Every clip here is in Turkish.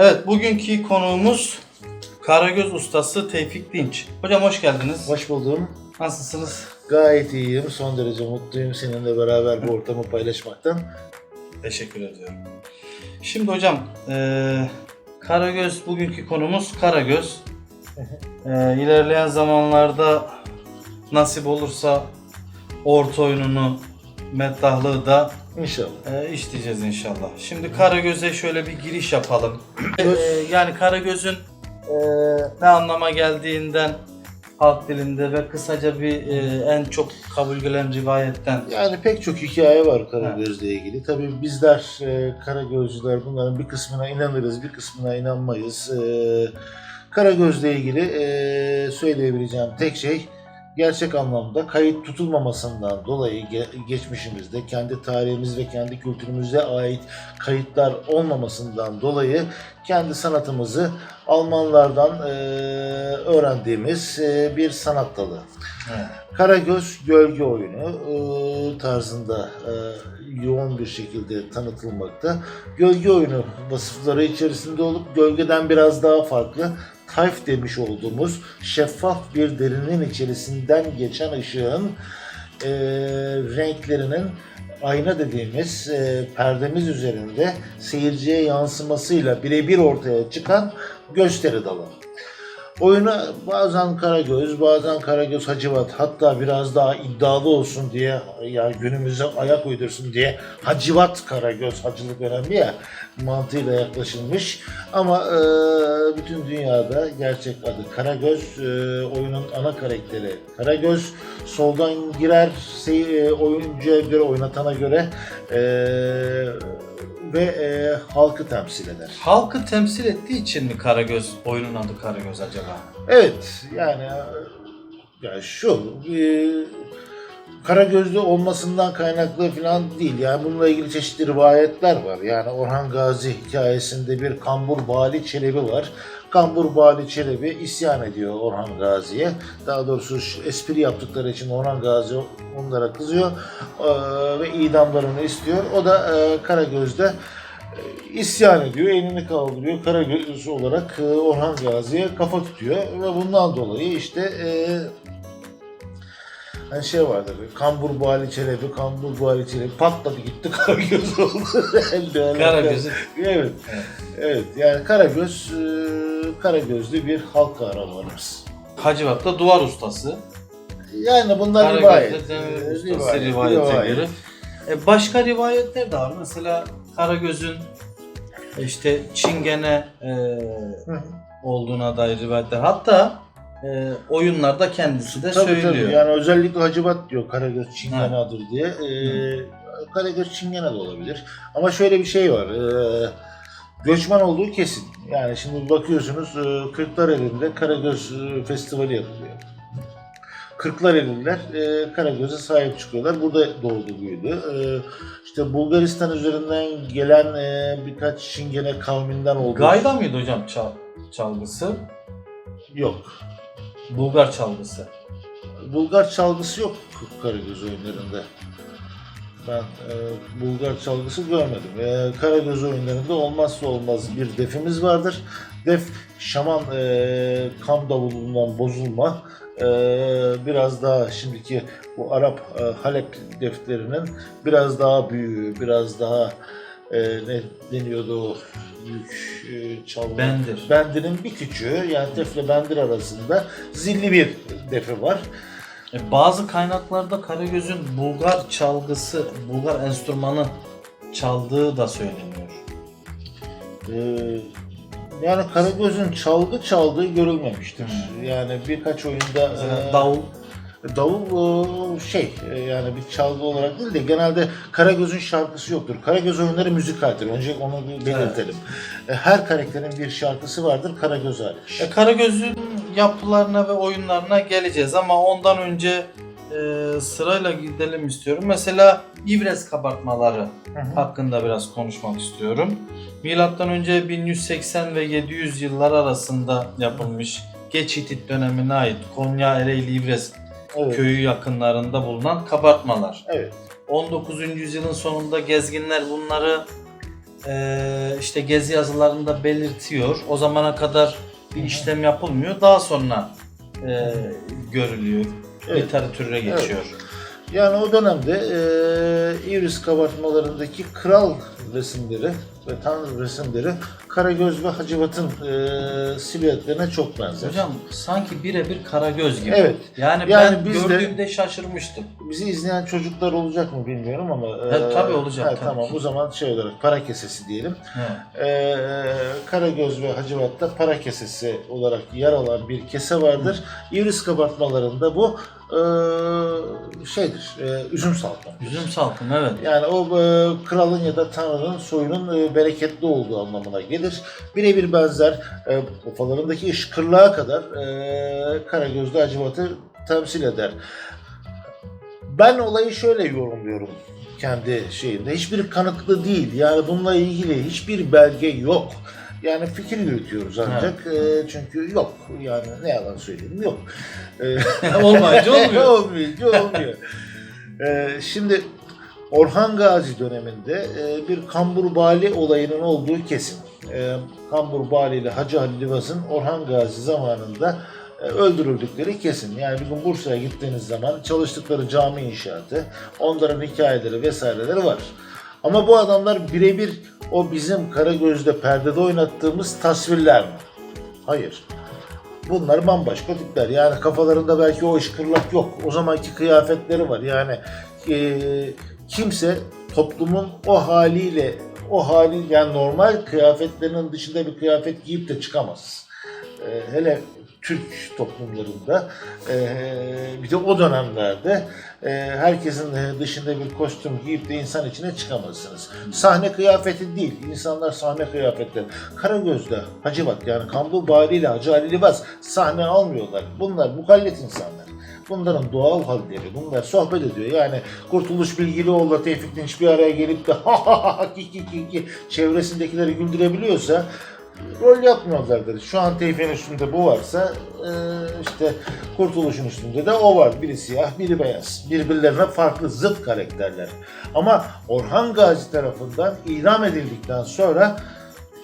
Evet, bugünkü konuğumuz Karagöz ustası Tevfik Dinç. Hocam hoş geldiniz. Hoş buldum. Nasılsınız? Gayet iyiyim. Son derece mutluyum seninle beraber bu ortamı paylaşmaktan. Teşekkür ediyorum. Şimdi hocam, eee Karagöz bugünkü konumuz Karagöz. Eee ilerleyen zamanlarda nasip olursa orta oyununu, meddahlığı da İnşallah. eee işleyeceğiz inşallah. Şimdi Karagöz'e şöyle bir giriş yapalım. Eee, yani Karagöz'ün eee, ne anlama geldiğinden halk dilinde ve kısaca bir eee, en çok kabul gören rivayetten Yani pek çok hikaye var Karagöz'le ilgili. Tabii bizler e, Karagözcüler bunların bir kısmına inanırız, bir kısmına inanmayız. E, Karagöz'le ilgili e, söyleyebileceğim tek şey gerçek anlamda kayıt tutulmamasından dolayı ge- geçmişimizde kendi tarihimiz ve kendi kültürümüze ait kayıtlar olmamasından dolayı kendi sanatımızı Almanlardan e, öğrendiğimiz e, bir sanat dalı. Evet. Karagöz gölge oyunu e, tarzında e, yoğun bir şekilde tanıtılmakta. Gölge oyunu vasıfları içerisinde olup gölgeden biraz daha farklı tayf demiş olduğumuz şeffaf bir derinin içerisinden geçen ışığın e, renklerinin ayna dediğimiz e, perdemiz üzerinde seyirciye yansımasıyla birebir ortaya çıkan gösteri dalı. Oyuna bazen Karagöz, bazen Karagöz Hacivat hatta biraz daha iddialı olsun diye ya günümüze ayak uydursun diye Hacivat Karagöz hacılık önemli ya mantığıyla yaklaşılmış. Ama e, bütün dünyada gerçek adı Karagöz. E, oyunun ana karakteri Karagöz. Soldan girer sey- e, oyuncuya göre, oynatana göre e, ve e, halkı temsil eder. Halkı temsil ettiği için mi Karagöz oyunun adı Karagöz acaba? Evet yani ya şu e, kara gözlü olmasından kaynaklı falan değil. Yani bununla ilgili çeşitli rivayetler var. Yani Orhan Gazi hikayesinde bir Kambur Bali Çelebi var. Kambur Bali Çelebi isyan ediyor Orhan Gazi'ye. Daha doğrusu espri yaptıkları için Orhan Gazi onlara kızıyor ve idamlarını istiyor. O da Karagöz'de isyan ediyor, elini kaldırıyor. Karagöz olarak Orhan Gazi'ye kafa tutuyor ve bundan dolayı işte hani şey vardır, Kambur Bali Çelebi, Kambur Bali Çelebi patladı gitti Karagöz oldu. Karagöz'ü Evet, Evet. yani Karagöz, e, Karagözlü bir halk kahramanımız. Hacivat da duvar ustası. Yani bunlar rivayet. Karagöz'de demir E, ustası rivayete göre. E, başka rivayetler de var. Mesela Karagöz'ün e, işte Çingene e, hı. olduğuna dair rivayetler. Hatta e, oyunlarda kendisi de Tabii söylüyor. tabii yani özellikle Hacivat diyor Karagöz Çingene Evet. adır diye. Ee, Karagöz Çingene de olabilir. Ama şöyle bir şey var. Ee, göçmen olduğu kesin. Yani şimdi bakıyorsunuz e, Kırklareli'nde Karagöz e, Festivali yapılıyor. Kırklareliler e, Karagöz'e sahip çıkıyorlar. Burada doğdu büyüdü. E, işte Bulgaristan üzerinden gelen e, birkaç Çingene kavminden oldu. Gayda mıydı hocam çal, çalgısı? Yok. Bulgar çalgısı. Bulgar çalgısı yok Karagöz oyunlarında. Ben e, Bulgar çalgısı görmedim. E, Karagöz oyunlarında olmazsa olmaz bir defimiz vardır. Def şaman e, kam davulundan bozulma. E, biraz daha şimdiki bu Arap e, Halep deflerinin biraz daha büyüğü, biraz daha e, ne deniyordu o büyük e, çalma. Bendir. Bendir'in bir küçüğü yani defle bendir arasında zilli bir defi var. E, bazı kaynaklarda Karagöz'ün Bulgar çalgısı, Bulgar enstrümanı çaldığı da söyleniyor. Ee, yani Karagöz'ün çalgı çaldığı görülmemiştir. Yani birkaç oyunda e, davul davul şey e, yani bir çalgı olarak değil de genelde Karagöz'ün şarkısı yoktur. Karagöz oyunları müzikaldir. Önce onu bir belirtelim. E, Her karakterin bir şarkısı vardır Karagöz hariç. E, Karagöz'ün yapılarına ve oyunlarına geleceğiz ama ondan önce e, sırayla gidelim istiyorum. Mesela İvres kabartmaları Hı hı. hakkında biraz konuşmak istiyorum. Milattan önce 1180 ve 700 yıllar arasında yapılmış Geç Hitit dönemine ait Konya Ereğli İvres Evet. köyü yakınlarında bulunan kabartmalar. Evet. 19. yüzyılın sonunda gezginler bunları e, işte gezi yazılarında belirtiyor. O zamana kadar bir işlem yapılmıyor. Daha sonra e, görülüyor. Evet. Literatüre geçiyor. Yani o dönemde e, İvris kabartmalarındaki kral resimleri ve tanrı resimleri Karagöz ve Hacivat'ın e, silüetlerine çok benzer. Hocam sanki birebir Karagöz gibi. Evet. Yani, Yani ben biz de- gördüğümde şaşırmıştım. Bizi izleyen çocuklar olacak mı bilmiyorum ama. e, Evet, tabii olacak, ha, tabii tamam ki. o zaman şey olarak para kesesi diyelim. E, Karagöz ve Hacivat'ta para kesesi olarak yer alan bir kese vardır. İvris kabartmalarında bu e, şeydir, e, üzüm salkımı. Üzüm salkım evet. Yani o e, kralın ya da tanrının soyunun e, bereketli olduğu anlamına gelir. Birebir benzer e, kafalarındaki ışkırlığa kadar e, Karagözlü Hacivat'ı temsil eder. Ben olayı şöyle yorumluyorum kendi şeyimde. Hiçbir kanıtlı değil. Yani bununla ilgili hiçbir belge yok. Yani fikir yürütüyoruz ancak. E, çünkü yok. Yani ne yalan söyleyeyim yok. E, Olmayınca olmuyor. Olmayınca olmuyor. Ee, şimdi Orhan Gazi döneminde e, bir Kambur Bali olayının olduğu kesin. E, Kambur Bali ile Hacı Halil İvaz'ın Orhan Gazi zamanında e, öldürüldükleri kesin. Yani bir gün Bursa'ya gittiğiniz zaman çalıştıkları cami inşaatı, onların hikayeleri vesaireleri var. Ama bu adamlar birebir o bizim Karagöz'de perdede oynattığımız tasvirler mi? Hayır. Bunlar bambaşka tipler. Yani kafalarında belki o ışkırlak yok. O zamanki kıyafetleri var. Yani e, kimse toplumun o haliyle o hali yani normal kıyafetlerinin dışında bir kıyafet giyip de çıkamaz. E, hele Türk toplumlarında e, bir de o dönemlerde e, herkesin e, dışında bir kostüm giyip de insan içine çıkamazsınız. Sahne kıyafeti değil, insanlar sahne kıyafetleri. Karagöz'de Hacivat yani Kambur Bari ile Hacı Ali Libas sahne almıyorlar. Bunlar mukallet insanlar. Bunların doğal halleri, bunlar sohbet ediyor. Yani Kurtuluş Bilgilioğlu Tevfik Dinç bir araya gelip de ha ha ha ki ki ki ki çevresindekileri güldürebiliyorsa rol yapmıyorlardır. Şu an Tevfik'in üstünde bu varsa e, işte Kurtuluş'un üstünde de o var. Biri siyah, biri beyaz. Birbirlerine farklı zıt karakterler. Ama Orhan Gazi tarafından idam edildikten sonra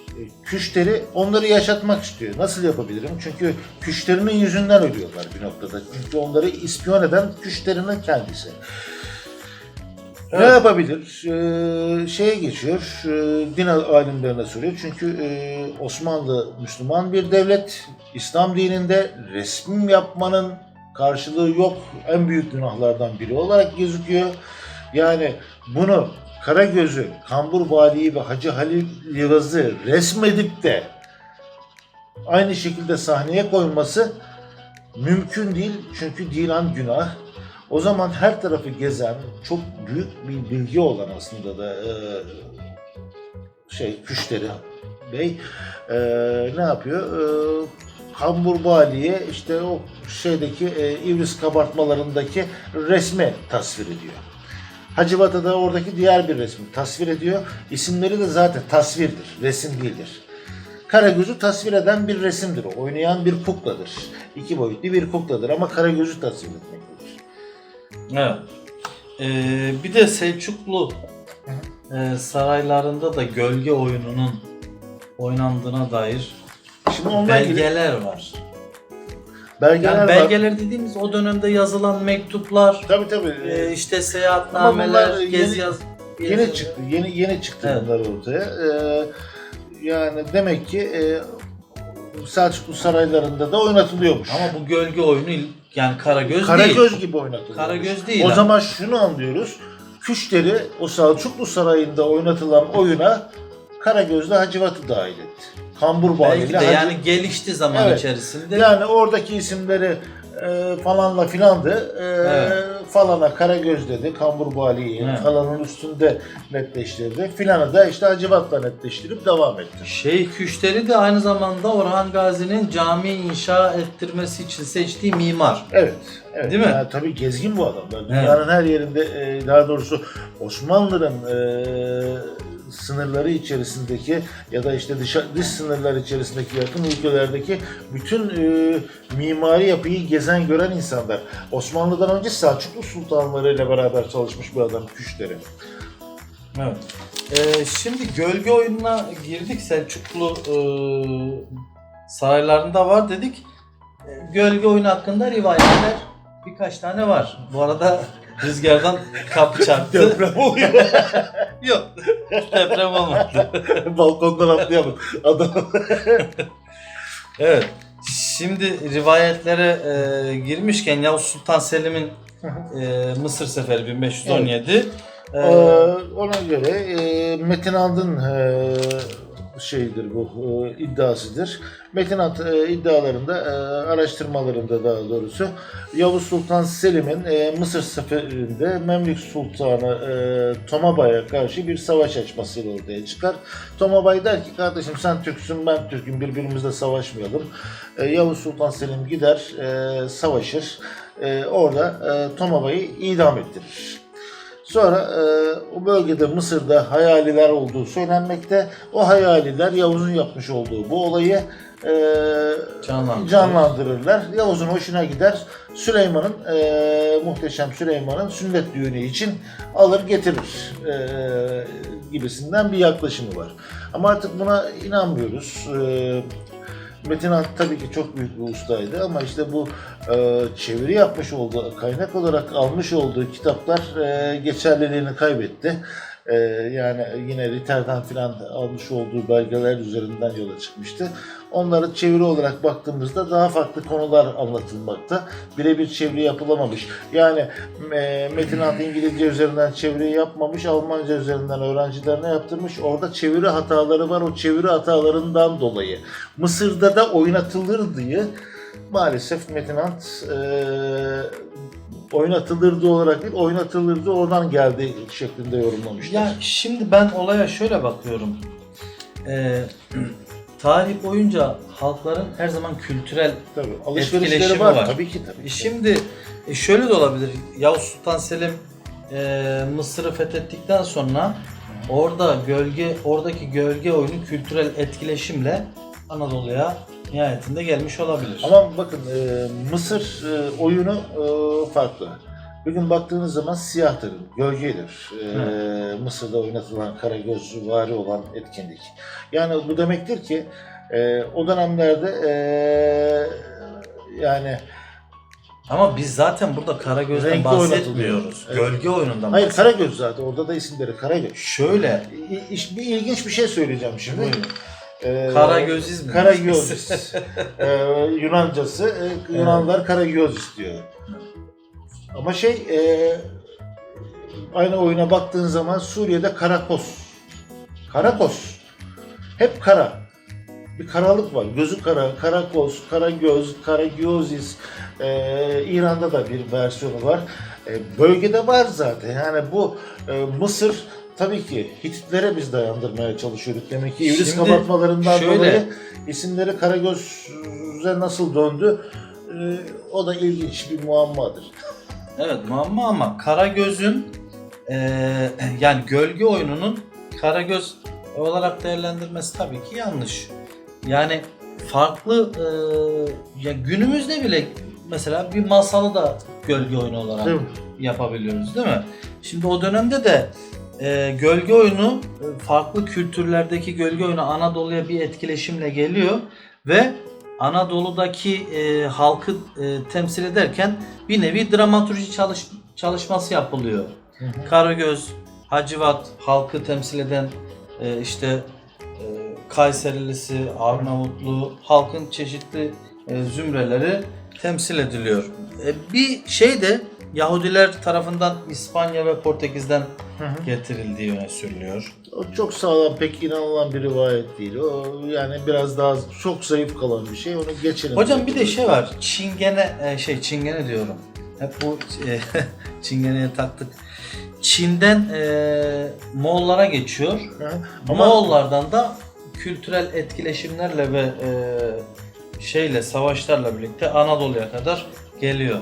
e, Küşteri onları yaşatmak istiyor. Nasıl yapabilirim? Çünkü Küşteri'nin yüzünden ölüyorlar bir noktada. Çünkü onları ispiyon eden Küşteri'nin kendisi. Ne Evet. yapabilir? Ee, şeye geçiyor, e, din alimlerine soruyor. Çünkü e, Osmanlı Müslüman bir devlet. İslam dininde resmi yapmanın karşılığı yok. En büyük günahlardan biri olarak gözüküyor. Yani bunu Karagöz'ü, Kambur Vali'yi ve Hacı Halil Yıldız'ı resmedip de aynı şekilde sahneye koyması mümkün değil. Çünkü dilan günah. O zaman her tarafı gezen, çok büyük bir bilgi olan aslında da e, şey Küşteri Bey e, ne yapıyor? E, Kambur Bali'ye işte o şeydeki e, İvris kabartmalarındaki resmi tasvir ediyor. Hacivat'a da oradaki diğer bir resmi tasvir ediyor. İsimleri de zaten tasvirdir, resim değildir. Karagöz'ü tasvir eden bir resimdir. Oynayan bir kukladır. İki boyutlu bir kukladır ama Karagöz'ü tasvir etmektedir. Evet. Ee, bir de Selçuklu e, saraylarında da gölge oyununun oynandığına dair Şimdi onunla belgeler var. belgeler Yani var. belgeler dediğimiz o dönemde yazılan mektuplar, Tabii tabii. e, işte Ama seyahatnameler, bunlar gezi yeni- yaz gezi yeni çıktı. Yeni yeni çıktı Evet. bunlar ortaya. Ee, yani demek ki e, Selçuklu saraylarında da oynatılıyormuş. Ama bu gölge oyunu il- yani Karagöz, Karagöz değil. gibi oynatılıyor. Karagöz değil O ama. zaman şunu anlıyoruz. Küşleri o Selçuklu sarayında oynatılan oyuna Karagöz'le Hacivat'ı dahil etti. Kambur Belki de Hacı- yani gelişti zaman Evet. içerisinde. Yani oradaki isimleri e, falanla filandı. E, Evet. Falana Karagöz dedi, Kambur Bali'yi Evet. falanın üstünde netleştirdi. Filanı da işte Hacivat'la netleştirip devam etti. Şeyh Küşteri de aynı zamanda Orhan Gazi'nin cami inşa ettirmesi için seçtiği mimar. Evet. evet. Değil mi? Yani tabii gezgin bu adamlar. Dünyanın her yerinde e, daha doğrusu Osmanlı'nın e, sınırları içerisindeki ya da işte dış, dış sınırlar içerisindeki yakın ülkelerdeki bütün e, mimari yapıyı gezen gören insanlar. Osmanlı'dan önce Selçuklu sultanları ile beraber çalışmış bir adam Küşleri. Evet. Ee, şimdi gölge oyununa girdik. Selçuklu e, saraylarında var dedik. E, gölge oyunu hakkında rivayetler birkaç tane var. Bu arada rüzgardan kapı çarptı. Deprem oluyor. Yok. Deprem olmadı. Balkondan atlayalım. Adam. Evet. Şimdi rivayetlere e, girmişken Yavuz Sultan Selim'in e, Mısır Seferi 1517. Ee, E, ona göre e, Metin And'ın e, şeyidir bu e, iddiasıdır. Metin And e, iddialarında e, araştırmalarında daha doğrusu Yavuz Sultan Selim'in e, Mısır seferinde Memlük Sultanı e, Tomaba'ya karşı bir savaş açmasıyla ortaya çıkar. Tomabay der ki kardeşim sen Türksün ben Türk'üm birbirimizle savaşmayalım. E, Yavuz Sultan Selim gider e, savaşır. E, orada e, Tomaba'yı idam ettirir. Sonra e, o bölgede Mısır'da hayaliler olduğu söylenmekte. O hayaliler Yavuz'un yapmış olduğu bu olayı e, Canlandırır. canlandırırlar. Yavuz'un hoşuna gider. Süleyman'ın e, muhteşem Süleyman'ın sünnet düğünü için alır getirir e, gibisinden bir yaklaşımı var. Ama artık buna inanmıyoruz. E, Metin Han tabii ki çok büyük bir ustaydı ama işte bu e, çeviri yapmış olduğu, kaynak olarak almış olduğu kitaplar e, geçerliliğini kaybetti. E, yani yine Ritter'den filan almış olduğu belgeler üzerinden yola çıkmıştı. Onları çeviri olarak baktığımızda daha farklı konular anlatılmakta. Birebir çeviri yapılamamış. Yani e, Metin Han İngilizce üzerinden çeviri yapmamış, Almanca üzerinden öğrencilerine yaptırmış. Orada çeviri hataları var. O çeviri hatalarından dolayı Mısır'da da oynatılır diye maalesef Metin Ant e, oynatılırdı olarak değil, oynatılırdı oradan geldi şeklinde yorumlamışlar. Ya şimdi ben olaya şöyle bakıyorum. Ee, tarih boyunca halkların her zaman kültürel tabii alışverişleri var. var. tabii ki tabii. E Şimdi e, şöyle de olabilir. Yavuz Sultan Selim e, Mısır'ı fethettikten sonra orada gölge oradaki gölge oyunu kültürel etkileşimle Anadolu'ya nihayetinde gelmiş olabilir. Ama bakın e, Mısır e, oyunu e, farklı. Bugün baktığınız zaman siyahtır, gölgedir. E, Mısır'da oynatılan Karagöz vari olan etkinlik. Yani bu demektir ki e, o dönemlerde e, yani Ama biz zaten burada Karagöz'den Renkli bahsetmiyoruz. oynatılıyor. Evet. Gölge oyunundan hayır bahsediyoruz. Karagöz zaten orada da isimleri Karagöz. Şöyle İ- iş- Bir ilginç bir şey söyleyeceğim şimdi. Buyurun. Ee, Karagözizm. Karagöz. ee, Yunancası e, Yunanlılar Karagöz istiyor. Ama şey e, aynı oyuna baktığın zaman Suriye'de Karakos. Karakos. Hep kara. Bir karalık var. Gözü kara, karakos, karagöz, karagözis. Ee, İran'da da bir versiyonu var. Ee, bölgede var zaten. Yani bu e, Mısır tabii ki Hititlere biz dayandırmaya çalışıyorduk. Demek ki İvris Şimdi kapatmalarından şöyle- dolayı isimleri Karagöz'e nasıl döndü? Ee, o da ilginç bir muammadır. Evet muamma ama Karagöz'ün eee yani gölge oyununun Karagöz olarak değerlendirmesi tabii ki yanlış. Yani farklı eee, ya günümüzde bile mesela bir masalı da gölge oyunu olarak Değil mi? yapabiliyoruz değil mi? Şimdi o dönemde de e, gölge oyunu e, farklı kültürlerdeki gölge oyunu Anadolu'ya bir etkileşimle geliyor ve Anadolu'daki e, halkı e, temsil ederken bir nevi dramaturji çalış, çalışması yapılıyor. Hı hı. Karagöz, Hacivat halkı temsil eden e, işte e, Kayserilisi, Arnavutlu halkın çeşitli e, zümreleri temsil ediliyor. E, bir şey de Yahudiler tarafından İspanya ve Portekiz'den Hı hı. getirildiği öne sürülüyor. O çok sağlam, pek inanılan bir rivayet değil. O yani biraz daha çok zayıf kalan bir şey. Onu geçelim. Hocam bir de şey var. Çingene e, şey Çingene diyorum. Hep bu e, Çingene'ye taktık. Çin'den e, Moğollara geçiyor. Hı hı. Ama Moğollardan da kültürel etkileşimlerle ve e, şeyle savaşlarla birlikte Anadolu'ya kadar geliyor.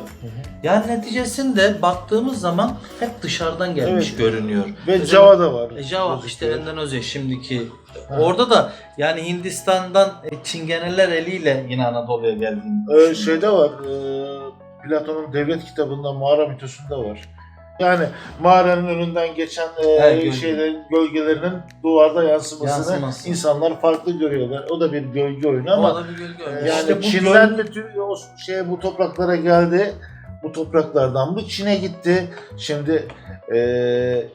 Yani neticesinde baktığımız zaman hep dışarıdan gelmiş Evet. görünüyor. ve Mesela- Java'da var. E, Java işte Gözüküyor. Endonezya şimdiki. Ha. Orada da yani Hindistan'dan e, Çingeneler eliyle yine Anadolu'ya geldiğini Ee, düşünüyorum. şeyde var. e, Platon'un devlet kitabında mağara mitosunda var. Yani mağaranın önünden geçen e, Evet, gölge. şeylerin gölgelerinin duvarda yansımasını Yansıması. insanlar farklı görüyorlar. O da bir gölge oyunu Ama ama da bir gölge e, oyunu. yani İşte bu Çin'den de tü- o şey bu topraklara geldi. Bu topraklardan bu Çin'e gitti. Şimdi e,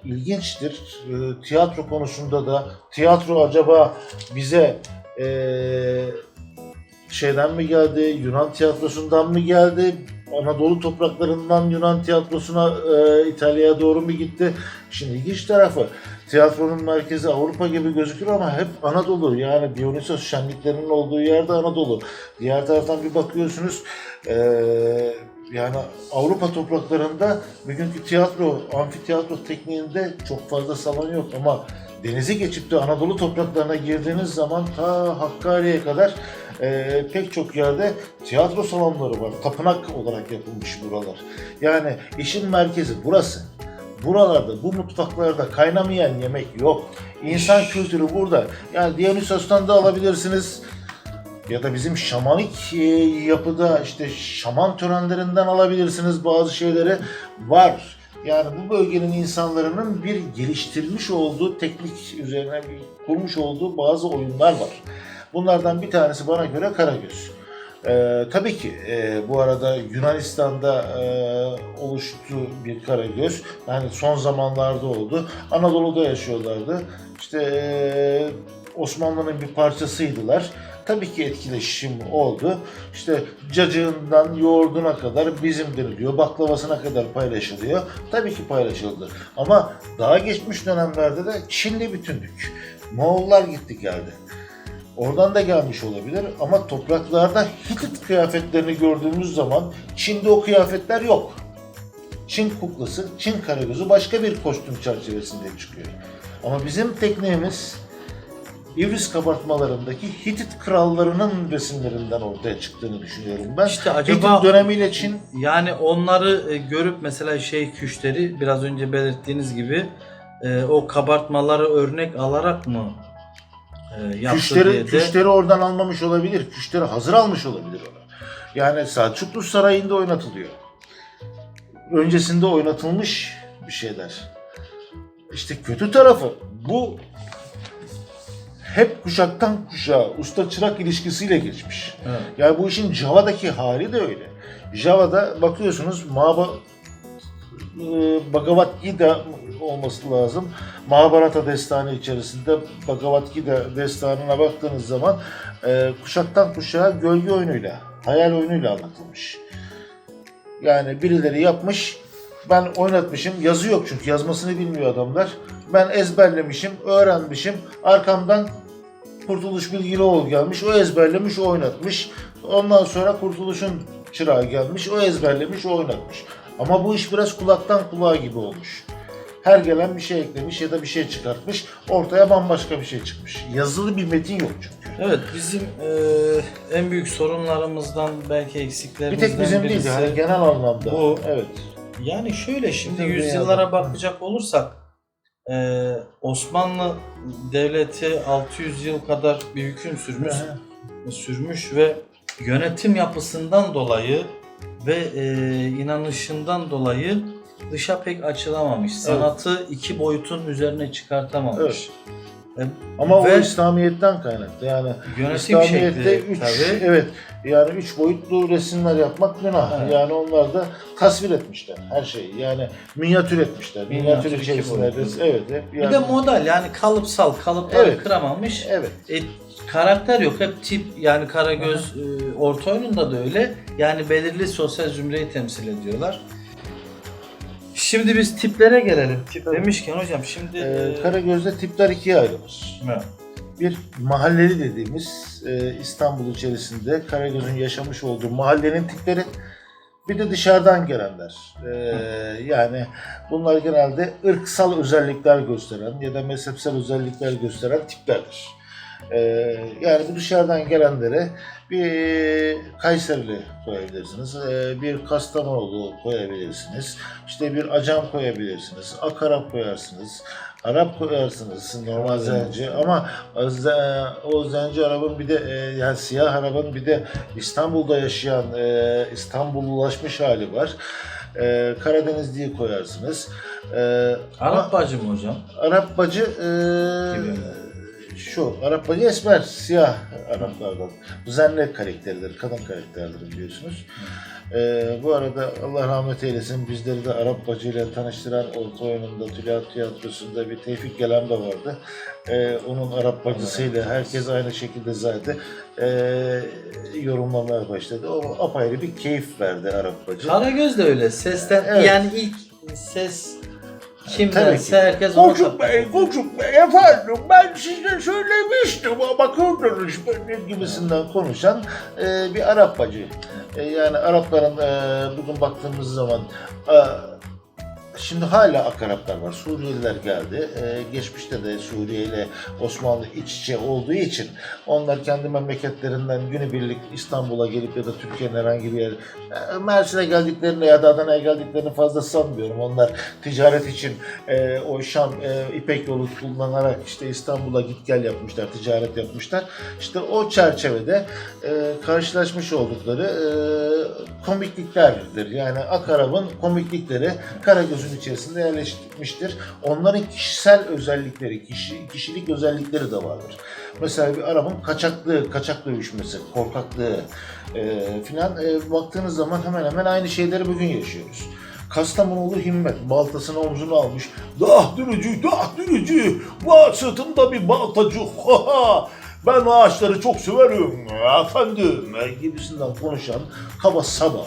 ilginçtir. E, tiyatro konusunda da tiyatro acaba bize e, şeyden mi geldi? Yunan tiyatrosundan mı geldi? Anadolu topraklarından Yunan tiyatrosuna e, İtalya'ya doğru mu gitti? Şimdi ilginç tarafı tiyatronun merkezi Avrupa gibi gözükür ama hep Anadolu. Yani Dionysos şenliklerinin olduğu yerde Anadolu. Diğer taraftan bir bakıyorsunuz e, yani Avrupa topraklarında bugünkü tiyatro, amfiteyatro tekniğinde çok fazla salon yok ama denizi geçip de Anadolu topraklarına girdiğiniz zaman ta Hakkari'ye kadar e, pek çok yerde tiyatro salonları var. Tapınak olarak yapılmış buralar. Yani işin merkezi burası. Buralarda, bu mutfaklarda kaynamayan yemek yok. İnsan kültürü burada. Yani Dionysos'tan da alabilirsiniz. Ya da bizim şamanik e, yapıda işte şaman törenlerinden alabilirsiniz bazı şeyleri. Var. Yani bu bölgenin insanların bir geliştirmiş olduğu teknik üzerine bir kurmuş olduğu bazı oyunlar var. Bunlardan bir tanesi bana göre Karagöz. Ee, tabii ki e, bu arada Yunanistan'da e, oluştu bir Karagöz. Yani son zamanlarda oldu. Anadolu'da yaşıyorlardı. İşte e, Osmanlı'nın bir parçasıydılar. Tabii ki etkileşim oldu. İşte cacığından yoğurduna kadar bizim deniliyor. Baklavasına kadar paylaşılıyor. Tabii ki paylaşıldı. Ama daha geçmiş dönemlerde de Çinli bütündük. Moğollar gitti geldi. Oradan da gelmiş olabilir ama topraklarda Hitit kıyafetlerini gördüğümüz zaman Çin'de o kıyafetler yok. Çin kuklası, Çin karagözü başka bir kostüm çerçevesinde çıkıyor. Ama bizim tekniğimiz İvris kabartmalarındaki Hitit krallarının resimlerinden ortaya çıktığını düşünüyorum ben. İşte acaba Hitit dönemiyle Çin yani onları e, görüp mesela şey küşleri biraz önce belirttiğiniz gibi e, o kabartmaları örnek alarak mı e, yaptı Küşleri, diye de küşleri oradan almamış olabilir. Küşleri hazır almış olabilir onu. Yani Selçuklu Sarayı'nda oynatılıyor. Öncesinde oynatılmış bir şeyler. İşte kötü tarafı bu hep kuşaktan kuşağa usta çırak ilişkisiyle geçmiş. Evet. Yani bu işin Java'daki hali de öyle. Java'da bakıyorsunuz Mahaba, e, Bhagavad Gita olması lazım. Mahabharata destanı içerisinde Bhagavad Gita destanına baktığınız zaman e, kuşaktan kuşağa gölge oyunuyla, hayal oyunuyla anlatılmış. Yani birileri yapmış, ben oynatmışım, yazı yok çünkü yazmasını bilmiyor adamlar. Ben ezberlemişim, öğrenmişim, arkamdan Kurtuluş Bilgilioğlu gelmiş, o ezberlemiş, o oynatmış. Ondan sonra Kurtuluş'un çırağı gelmiş, o ezberlemiş, o oynatmış. Ama bu iş biraz kulaktan kulağa gibi olmuş. Her gelen bir şey eklemiş ya da bir şey çıkartmış, ortaya bambaşka bir şey çıkmış. Yazılı bir metin yok çünkü. Evet bizim e, en büyük sorunlarımızdan belki Bir eksiklerimizden tek bizim değil, birisi. yani genel anlamda. Bu. Evet. Yani şöyle şimdi yüzyıllara bakacak olursak e, Osmanlı Devleti 600 yıl kadar bir hüküm sürmüş, sürmüş ve yönetim yapısından dolayı ve e, inanışından dolayı dışa pek açılamamış. Sanatı iki boyutun üzerine çıkartamamış. E, Ama Ve- o İslamiyet'ten kaynaklı. Yani Yönetim İslamiyet'te şekli üç, tabii. evet yani üç boyutlu resimler yapmak günah. Evet. Yani onlar da tasvir etmişler her şeyi. Yani minyatür etmişler. Minyatür, Minyatür içerisinde evet hep Bir yani, de model yani kalıpsal, kalıpları Evet. kıramamış. Evet. E, karakter yok. Hep tip yani Karagöz e, orta oyununda da öyle. Yani belirli sosyal zümreyi temsil ediyorlar. Şimdi biz tiplere gelelim. Tip demişken hocam şimdi Ee, e, Karagöz'de tipler ikiye ayrılır. evet. Bir mahalleli dediğimiz e, İstanbul içerisinde Karagöz'ün yaşamış olduğu mahallenin tipleri bir de dışarıdan gelenler. Ee, yani bunlar genelde ırksal özellikler gösteren ya da mezhepsel özellikler gösteren tiplerdir. Ee, yani bu dışarıdan gelenlere bir Kayserili koyabilirsiniz, ee, bir Kastamonu koyabilirsiniz, işte bir Acam koyabilirsiniz, Akarap koyarsınız, Arap koyarsınız normal zenci ama o zenci Arap'ın bir de e, yani siyah Arap'ın bir de İstanbul'da yaşayan e, İstanbullulaşmış hali var. E, Karadeniz diye koyarsınız. E, Arap ama bacı mı hocam? Arap bacı e, Gibi. Şu Arap bacı esmer, siyah Araplardan. Düzenli karakteridir, kadın karakteridir biliyorsunuz. E, bu arada Allah rahmet eylesin bizleri de Arap bacıyla tanıştıran orta oyununda Tülay Tiyatrosu'nda bir Tevfik Gelen de vardı. E, onun Arap bacısıyla herkes aynı şekilde zaten e, yorumlamaya başladı. O apayrı bir keyif verdi Arap bacı. Karagöz de öyle. Sesten Evet. yani ilk ses Tabii kimdense ki. herkes ona Koçuk Bey. Koçuk Bey efendim ben size söylemiştim ama kırdınız beni gibisinden konuşan e, bir Arap bacı. E, yani Arapların e, bugün baktığımız zaman e, şimdi hala ak Araplar var. Suriyeliler geldi. E, geçmişte de Suriye ile Osmanlı iç içe olduğu için onlar kendi memleketlerinden günübirlik İstanbul'a gelip ya da Türkiye'nin herhangi bir yer e, Mersin'e geldiklerini ya da Adana'ya geldiklerini fazla sanmıyorum. Onlar ticaret için e, o Şam e, İpek yolu kullanarak işte İstanbul'a git gel yapmışlar, ticaret yapmışlar. İşte o çerçevede e, karşılaşmış oldukları e, komikliklerdir. Yani Akarab'ın komiklikleri Karagöz'ün içerisinde yerleşmiştir. Onların kişisel özellikleri, kişi, kişilik özellikleri de vardır. Mesela bir Arap'ın kaçaklığı, kaçak dövüşmesi, korkaklığı e, filan e, baktığınız zaman hemen hemen aynı şeyleri bugün yaşıyoruz. Kastamonulu Himmet baltasını omzuna almış. Dah dürücü, dah dürücü, var sırtımda bir baltacı. Ha ha. Ben ağaçları çok severim efendim gibisinden konuşan kaba saba.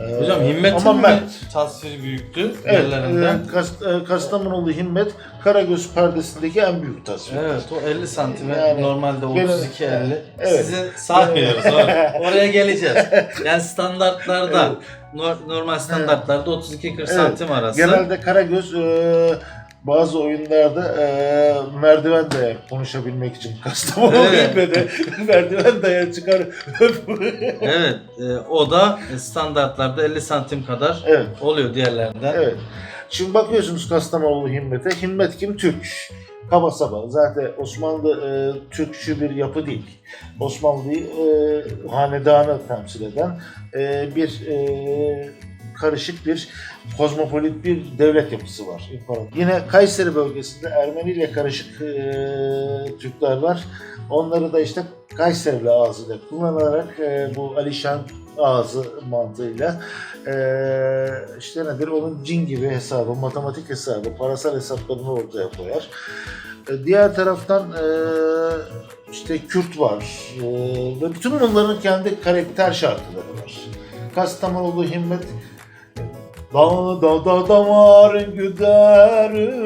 Ee, Hocam Himmet'in ama mi tasviri büyüktü Evet, e, Kas, e, Kastamonulu Himmet Karagöz perdesindeki en büyük tasvir. Evet o 50 santime Yani normalde benim- 32 50. Evet. Size saymıyoruz. Oraya, geleceğiz. Yani standartlarda nor- normal standartlarda 32 40 santim arası. Genelde Karagöz e, bazı oyunlarda e, merdiven daya konuşabilmek için Kastamonu Evet. Merdiven daya çıkar. Evet, e, o da standartlarda 50 santim kadar evet. oluyor diğerlerinden. Evet. Şimdi bakıyorsunuz Kastamonu Himmet'e. Himmet kim? Türk. Kaba saba. Zaten Osmanlı e, Türkçü bir yapı değil. Osmanlı'yı e, hanedanı temsil eden e, bir e, karışık bir kozmopolit bir devlet yapısı var. İmparator. Yine Kayseri bölgesinde Ermeni ile karışık e, Türkler var. Onları da işte Kayserili ağzıyla kullanarak e, bu Alişan ağzı mantığıyla e, işte nedir onun cin gibi hesabı, matematik hesabı, parasal hesaplarını ortaya koyar. E, diğer taraftan e, işte Kürt var e, ve bütün bunların kendi karakter şarkıları var. Kastamonulu Himmet Da da da damar güderim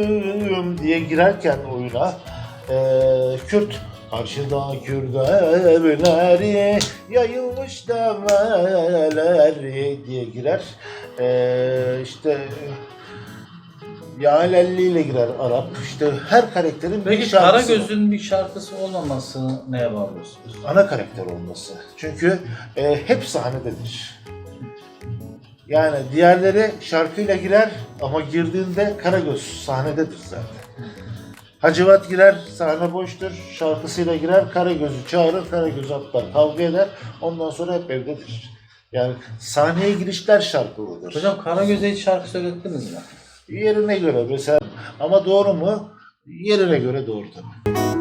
diye girerken oyuna e, Kürt Karşıda Kürt evleri yayılmış develeri diye girer. E, işte Yalelli ile girer Arap. İşte her karakterin bir Peki şarkısı var. Karagöz'ün bir şarkısı olmamasını neye bağlıyorsunuz? ana karakter olması. Çünkü e, hep sahnededir. Yani diğerleri şarkıyla girer ama girdiğinde Karagöz sahnededir zaten. Hacivat girer, sahne boştur. Şarkısıyla girer, Karagöz'ü çağırır, Karagöz atlar, kavga eder. Ondan sonra hep evdedir. Yani sahneye girişler şarkılıdır. Hocam Karagöz'e hiç şarkı söylettiniz mi? Yerine göre mesela ama doğru mu? Yerine göre doğru tabii.